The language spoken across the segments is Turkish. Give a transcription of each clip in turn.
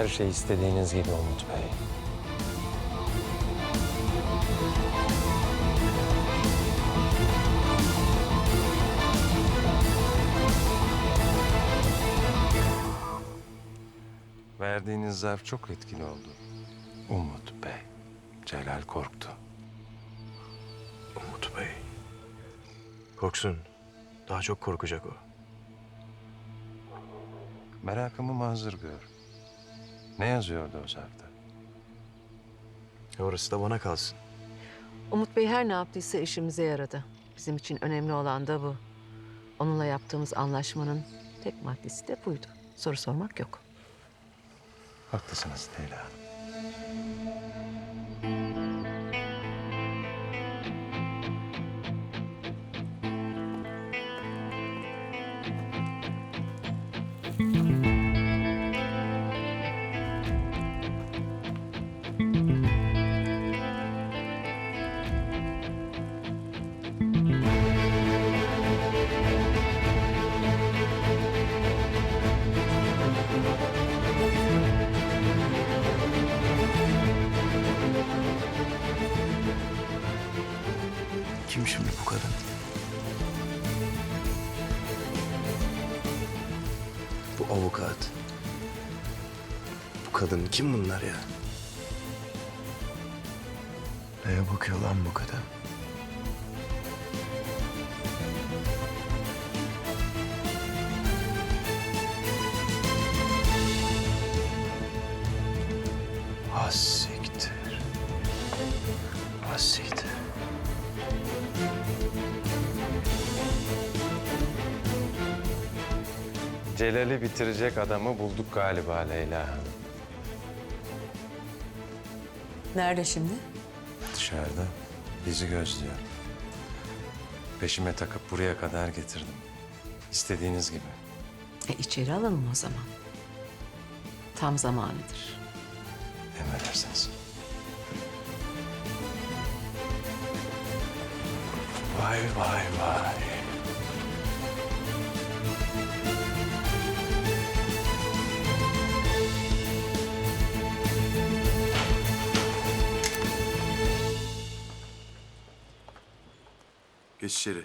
Her şey istediğiniz gibi Umut Bey. Verdiğiniz zarf çok etkili oldu. Umut Bey. Celal korktu. Umut Bey. Korksun. Daha çok korkacak o. Merakımı mazur gör. Ne yazıyordu o zarfta? E Orası da bana kalsın. Umut Bey her ne yaptıysa işimize yaradı. Bizim için önemli olan da bu. Onunla yaptığımız anlaşmanın tek maddesi de buydu. Soru sormak yok. Haklısınız Leyla Hanım. Avukat. Bu kadın kim bunlar ya? Neye bakıyor lan bu kadın? Az siktir. Celal'i bitirecek adamı bulduk galiba Leyla Hanım. Nerede şimdi? Dışarıda bizi gözlüyor. Peşime takıp buraya kadar getirdim. İstediğiniz gibi. E içeri alalım o zaman. Tam zamanıdır. Emredersiniz. Vay vay vay. Geç içeri.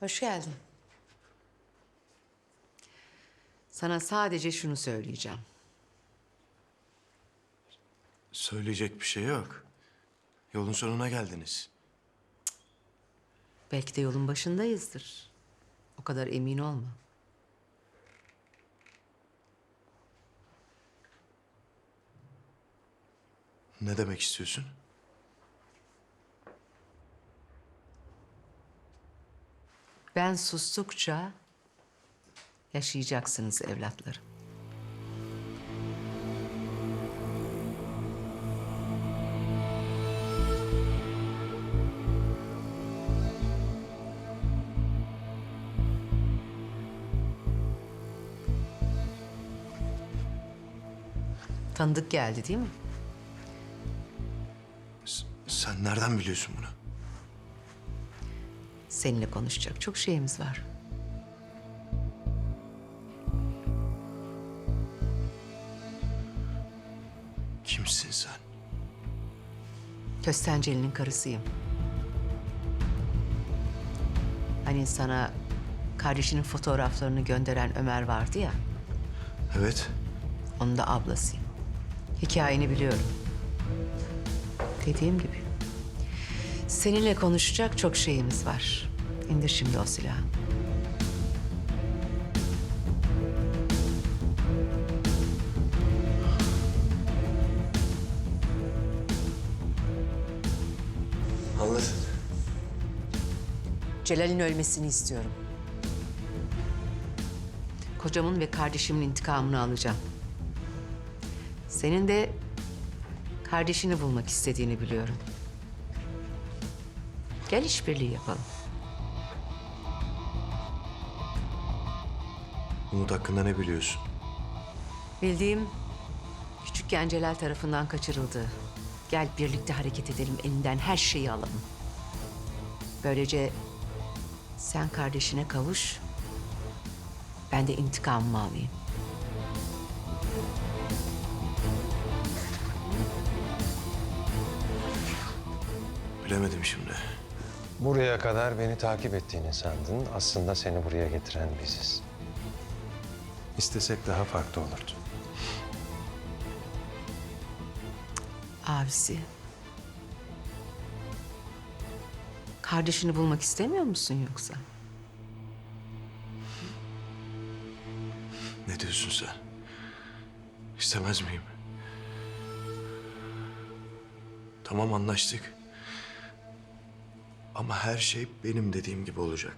Hoş geldin. Sana sadece şunu söyleyeceğim. Söyleyecek bir şey yok. Yolun sonuna geldiniz. Belki de yolun başındayızdır. O kadar emin olma. Ne demek istiyorsun? Ben sustukça yaşayacaksınız evlatlarım. Tanıdık geldi değil mi? S- sen nereden biliyorsun bunu? Seninle konuşacak çok şeyimiz var. Kimsin sen? Köstenceli'nin karısıyım. Hani sana kardeşinin fotoğraflarını gönderen Ömer vardı ya, Evet. onun da ablasıyım. Hikayeni biliyorum. Dediğim gibi. Seninle konuşacak çok şeyimiz var. İndir şimdi o silahı. Anlat. Celal'in ölmesini istiyorum. Kocamın ve kardeşimin intikamını alacağım. Senin de kardeşini bulmak istediğini biliyorum. Gel işbirliği yapalım. Umut hakkında ne biliyorsun? Bildiğim küçükken Celal tarafından kaçırıldı. Gel birlikte hareket edelim, elinden her şeyi alalım. Böylece sen kardeşine kavuş, ben de intikamımı alayım. Bilemedim şimdi. Buraya kadar beni takip ettiğini sandın. Aslında seni buraya getiren biziz. İstesek daha farklı olurdu. Abisi. Kardeşini bulmak istemiyor musun yoksa? Ne diyorsun sen? İstemez miyim? Tamam anlaştık. Ama her şey benim dediğim gibi olacak.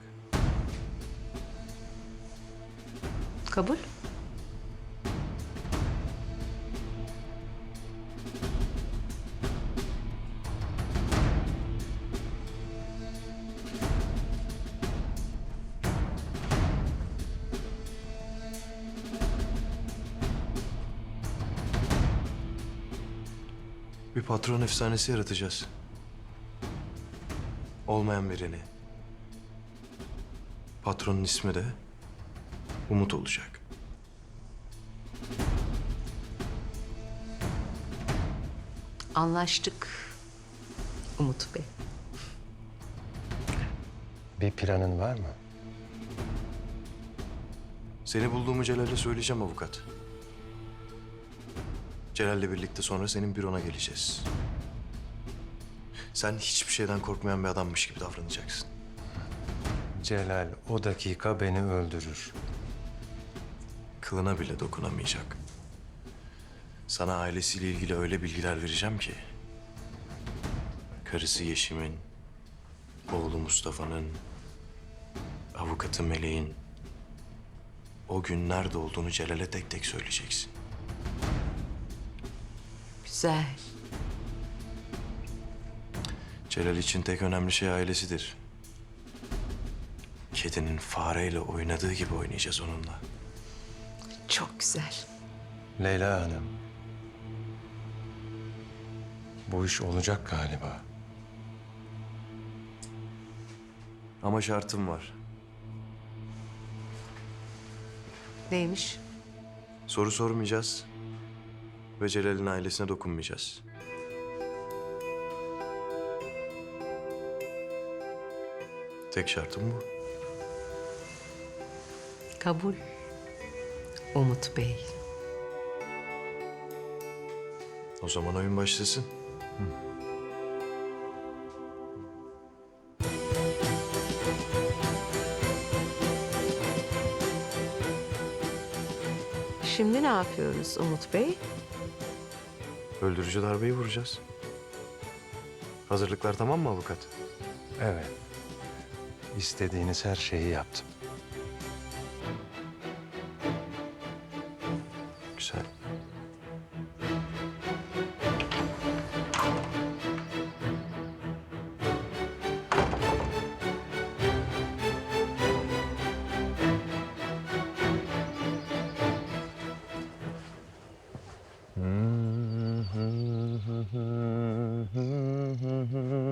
Kabul. Bir patron efsanesi yaratacağız. Olmayan birini. Patronun ismi de Umut olacak. Anlaştık. Umut Bey. Bir planın var mı? Seni bulduğumu Celal'e söyleyeceğim avukat. Celal'le birlikte sonra senin bürona geleceğiz. Sen hiçbir şeyden korkmayan bir adammış gibi davranacaksın. Celal o dakika beni öldürür. Kılına bile dokunamayacak. Sana ailesiyle ilgili öyle bilgiler vereceğim ki... Karısı Yeşim'in, oğlu Mustafa'nın, avukatı Meleğin... O gün nerede olduğunu Celal'e tek tek söyleyeceksin. Güzel. Celal için tek önemli şey ailesidir. Kedinin fareyle oynadığı gibi oynayacağız onunla. Çok güzel. Leyla Hanım. Bu iş olacak galiba. Ama şartım var. Neymiş? Soru sormayacağız. Ve Celal'in ailesine dokunmayacağız. Tek şartım bu. Kabul. Umut Bey. O zaman oyun başlasın. Şimdi ne yapıyoruz Umut Bey? Öldürücü darbeyi vuracağız. Hazırlıklar tamam mı avukat? Evet. İstediğiniz her şeyi yaptım. Güzel.